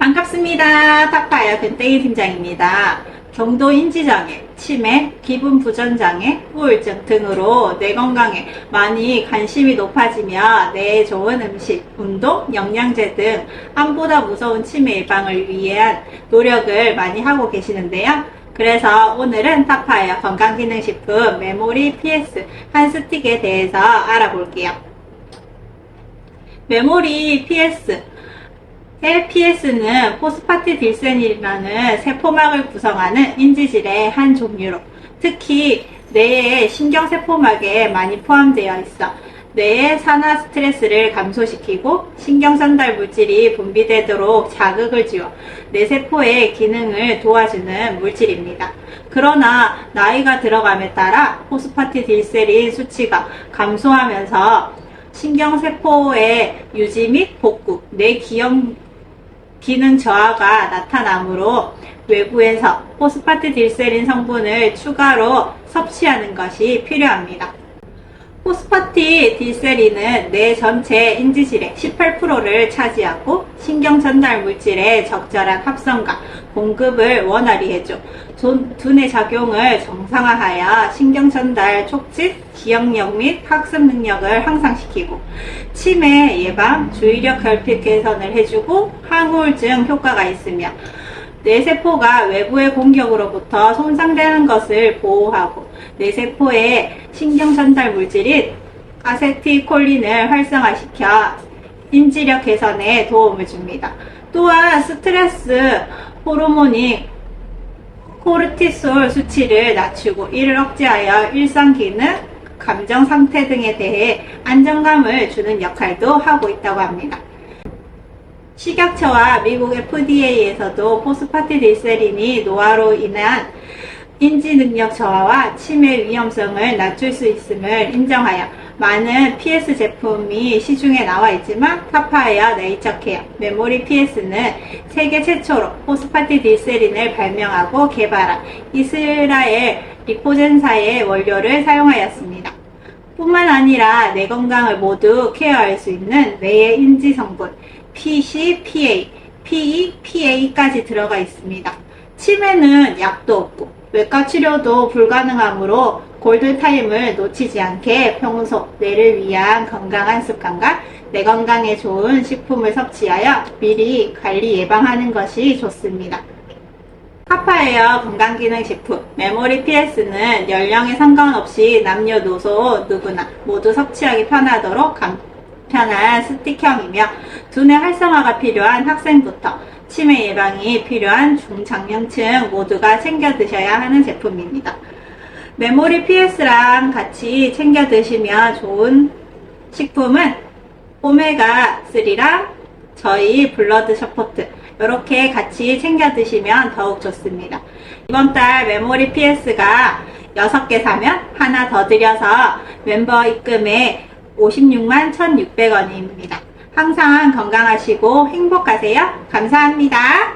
반갑습니다. 타파야 근땡이 팀장입니다. 경도 인지장애, 치매, 기분 부전장애, 우울증 등으로 뇌 건강에 많이 관심이 높아지며 뇌에 좋은 음식, 운동, 영양제 등 암보다 무서운 치매 예방을 위한 노력을 많이 하고 계시는데요. 그래서 오늘은 타파야 건강기능식품 메모리 PS 한 스틱에 대해서 알아볼게요. 메모리 PS LPS는 포스파티딜센이라는 세포막을 구성하는 인지질의 한 종류로 특히 뇌의 신경세포막에 많이 포함되어 있어 뇌의 산화 스트레스를 감소시키고 신경전달 물질이 분비되도록 자극을 지워 뇌세포의 기능을 도와주는 물질입니다. 그러나 나이가 들어감에 따라 포스파티딜세린 수치가 감소하면서 신경세포의 유지 및 복구, 뇌 기형 기능 저하가 나타나므로 외부에서 포스파티딜세린 성분을 추가로 섭취하는 것이 필요합니다. 포스파티 딜세린은 뇌 전체 인지질의 18%를 차지하고 신경 전달 물질의 적절한 합성과 공급을 원활히 해줘 존- 두뇌 작용을 정상화하여 신경 전달 촉진, 기억력 및 학습 능력을 향상시키고 치매 예방, 주의력 결핍 개선을 해주고 항우울증 효과가 있으며 뇌세포가 외부의 공격으로부터 손상되는 것을 보호하고 뇌세포의 신경 전달 물질인 아세틸콜린을 활성화시켜 인지력 개선에 도움을 줍니다. 또한 스트레스 호르몬인 코르티솔 수치를 낮추고 이를 억제하여 일상 기능, 감정 상태 등에 대해 안정감을 주는 역할도 하고 있다고 합니다. 식약처와 미국 FDA에서도 포스파티딜세린이 노화로 인한 인지 능력 저하와 치매 위험성을 낮출 수 있음을 인정하여 많은 PS 제품이 시중에 나와 있지만 타파에어 네이처케어 메모리 PS는 세계 최초로 포스파티딜세린을 발명하고 개발한 이스라엘 리포젠사의 원료를 사용하였습니다. 뿐만 아니라 뇌 건강을 모두 케어할 수 있는 뇌의 인지 성분 PCPA, PEPA까지 들어가 있습니다. 치매는 약도 없고 외과 치료도 불가능하므로 골든타임을 놓치지 않게 평소 뇌를 위한 건강한 습관과 뇌 건강에 좋은 식품을 섭취하여 미리 관리 예방하는 것이 좋습니다. 파파에어 건강기능식품 메모리 PS는 연령에 상관없이 남녀노소 누구나 모두 섭취하기 편하도록 간편한 스틱형이며 두뇌 활성화가 필요한 학생부터 치매 예방이 필요한 중장년층 모두가 챙겨 드셔야 하는 제품입니다. 메모리 PS랑 같이 챙겨 드시면 좋은 식품은 오메가3랑 저희 블러드 서포트 이렇게 같이 챙겨 드시면 더욱 좋습니다. 이번 달 메모리 PS가 6개 사면 하나 더 드려서 멤버 입금에 56만 1,600원입니다. 항상 건강하시고 행복하세요. 감사합니다.